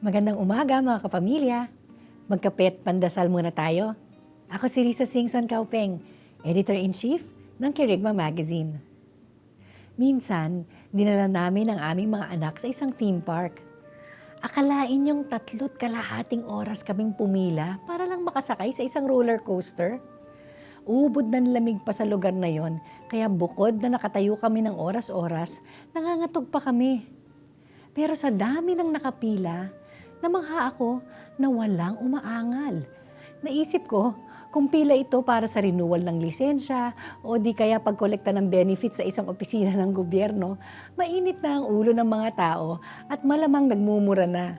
Magandang umaga mga kapamilya. Magkapet pandasal muna tayo. Ako si Risa Singson Kaupeng, Editor-in-Chief ng Kerigma Magazine. Minsan, dinala namin ang aming mga anak sa isang theme park. Akalain yung tatlo't kalahating oras kaming pumila para lang makasakay sa isang roller coaster. Ubod ng lamig pa sa lugar na yon, kaya bukod na nakatayo kami ng oras-oras, nangangatog pa kami. Pero sa dami ng nakapila, namangha ako na walang umaangal. Naisip ko, kung pila ito para sa renewal ng lisensya o di kaya pagkolekta ng benefits sa isang opisina ng gobyerno, mainit na ang ulo ng mga tao at malamang nagmumura na.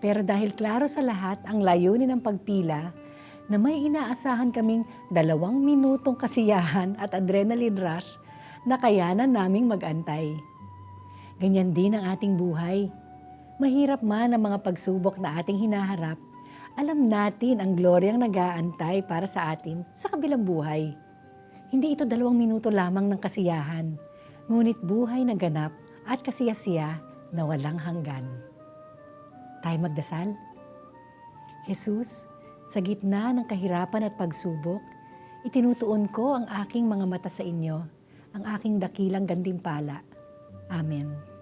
Pero dahil klaro sa lahat ang layunin ng pagpila, na may inaasahan kaming dalawang minutong kasiyahan at adrenaline rush na kayanan naming magantay. Ganyan din ang ating buhay. Mahirap man ang mga pagsubok na ating hinaharap, alam natin ang gloryang nag-aantay para sa atin sa kabilang buhay. Hindi ito dalawang minuto lamang ng kasiyahan, ngunit buhay na ganap at kasiyasiya na walang hanggan. Tayo magdasal? Jesus, sa gitna ng kahirapan at pagsubok, itinutuon ko ang aking mga mata sa inyo, ang aking dakilang gantimpala. Amen.